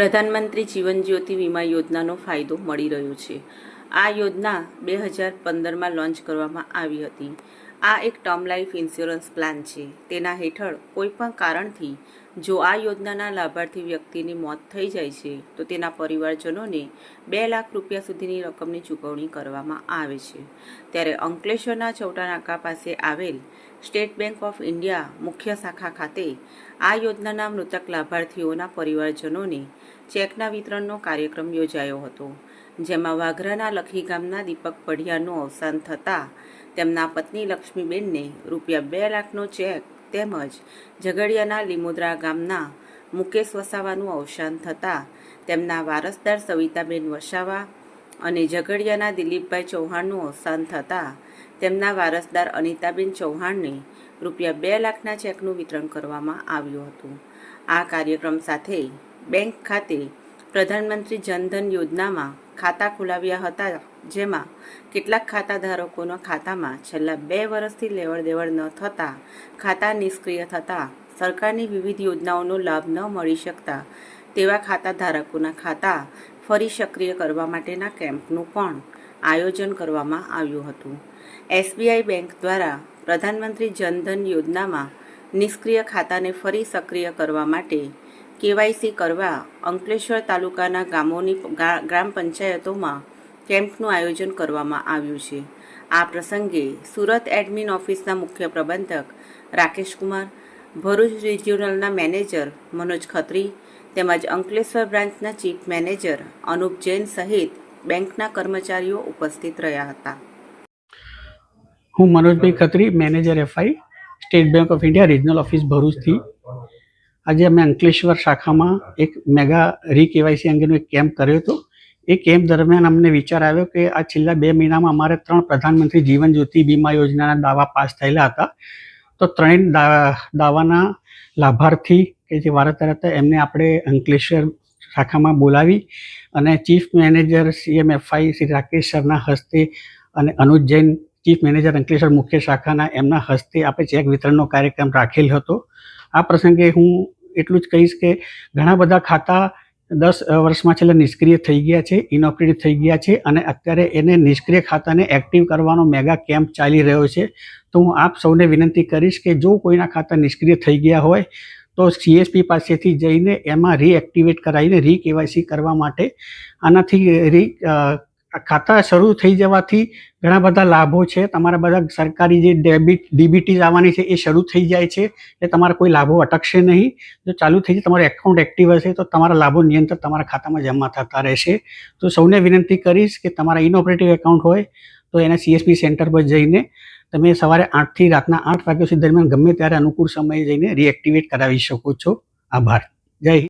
પ્રધાનમંત્રી જીવન જ્યોતિ વીમા યોજનાનો ફાયદો મળી રહ્યો છે. આ યોજના બે હજાર પંદરમાં લોન્ચ કરવામાં આવી હતી. આ એક ટર્મ લાઈફ ઇન્સ્યોરન્સ પ્લાન છે. તેના હેઠળ કોઈપણ કારણથી જો આ યોજનાના લાભાર્થી વ્યક્તિની મોત થઈ જાય છે, તો તેના પરિવારજનોને બે લાખ રૂપિયા સુધીની રકમની ચૂકવણી કરવામાં આવે છે. ત્યારે અંકલેશ્વરના ચૌટા નાકા પાસે આવેલ સ્ટેટ બેંક ઓફ ઇન્ડિયા મુખ્ય શાખા ખાતે આ યોજનાના મૃતક લાભાર્થીઓના પરિવારજનોને ચેકના વિતરણનો કાર્યક્રમ યોજાયો હતો, જેમાં વાઘરાના લખી ગામના દીપક પઢિયાનું અવસાન થતાં તેમના પત્ની લક્ષ્મીબેનને રૂપિયા બે લાખનો ચેક તેમજ ઝઘડિયાના લીમોદરા ગામના મુકેશ વસાવાનું અવસાન થતાં તેમના વારસદાર સવિતાબેન વસાવા અને ઝઘડિયાના દિલીપભાઈ ચૌહાણનું અવસાન થતાં તેમના વારસદાર અનિતાબેન ચૌહાણને રૂપિયા બે લાખના ચેકનું વિતરણ કરવામાં આવ્યું હતું. આ કાર્યક્રમ સાથે બેંક ખાતે પ્રધાનમંત્રી જનધન યોજનામાં ખાતા ખોલાવ્યા હતા, જેમાં કેટલાક ખાતાધારકોના ખાતામાં છેલ્લા બે વર્ષથી લેવડ દેવડ ન થતાં, ખાતા નિષ્ક્રિય થતાં, સરકારની વિવિધ યોજનાઓનો લાભ ન મળી શકતા, તેવા ખાતાધારકોના ખાતા ફરી સક્રિય કરવા માટેના કેમ્પનું પણ આયોજન કરવામાં આવ્યું હતું. એસબીઆઈ બેંક દ્વારા પ્રધાનમંત્રી જનધન યોજનામાં નિષ્ક્રિય ખાતાને ફરી સક્રિય કરવા માટે કેવાયસી કરવા અંકલેશ્વર તાલુકાના ગામોની ગ્રામ પંચાયતોમાં કેમ્પનું આયોજન કરવામાં આવ્યું છે. આ પ્રસંગે સુરત એડમિન ઓફિસના મુખ્ય પ્રબંધક રાકેશ કુમાર, ભરૂચ રિજિયોનલના મેનેજર મનોજ ખત્રી તેમજ અંકલેશ્વર બ્રાન્ચના ચીફ મેનેજર અનુપ જૈન સહિત બેંકના કર્મચારીઓ ઉપસ્થિત રહ્યા હતા. હું Manojbhai Khatri, manager FI, state bank of India regional office ભરૂચથી. આજે અમે અંકલેશ્વર શાખામાં એક મેગા રી કેવાયસી અંગેનો એક કેમ્પ કર્યો હતો. એ કેમ્પ દરમિયાન અમને વિચાર આવ્યો કે આ છેલ્લા બે મહિનામાં અમારે ત્રણ પ્રધાનમંત્રી જીવન જ્યોતિ બીમા યોજનાના દાવા પાસ થયેલા હતા. તો ત્રણેય દાવાના લાભાર્થી કે જે વારતર હતા એમને આપણે અંકલેશ્વર શાખામાં બોલાવી અને chief manager CMFI Shri Rakesh સરના હસ્તે અને અનુજ જૈન ચીફ મેનેજર અંકલેશ્વર મુખ્ય શાખાના એમના હસ્તે આપણે ચેક વિતરણનો કાર્યક્રમ રાખેલ હતો. આ પ્રસંગે હું એટલું જ કહીશ કે ઘણા બધા ખાતા દસ વર્ષમાં છેલ્લા નિષ્ક્રિય થઈ ગયા છે, ઇનઓપરેટિવ થઈ ગયા છે અને અત્યારે એને નિષ્ક્રિય ખાતાને એક્ટિવ કરવાનો મેગા કેમ્પ ચાલી રહ્યો છે. તો હું આપ સૌને વિનંતી કરીશ કે જો કોઈના ખાતા નિષ્ક્રિય થઈ ગયા હોય, તો સીએસપી પાસેથી જઈને એમાં રીએક્ટિવેટ કરાવીને રી કેવાયસી કરવા માટે આનાથી રી ખાતા શરૂ થઈ જવાથી ઘણા બધા લાભો છે. તમારા બધા સરકારી જે ડેબિટ ડીબીટીઝ આવવાની છે એ શરૂ થઈ જાય છે એટલે તમારા કોઈ લાભો અટકશે નહીં. જો ચાલુ થઈ જાય, તમારું એકાઉન્ટ એક્ટિવ હશે તો તમારા લાભો નિયંત્રણ તમારા ખાતામાં જમા થતા રહેશે. તો સૌને વિનંતી કરીશ કે તમારા ઇનઓપરેટિવ એકાઉન્ટ હોય તો એના સીએસપી સેન્ટર પર જઈને તમે સવારે આઠથી રાતના આઠ વાગ્યા સુધી દરમિયાન ગમે ત્યારે અનુકૂળ સમયે જઈને રીએક્ટિવેટ કરાવી શકો છો. આભાર. જય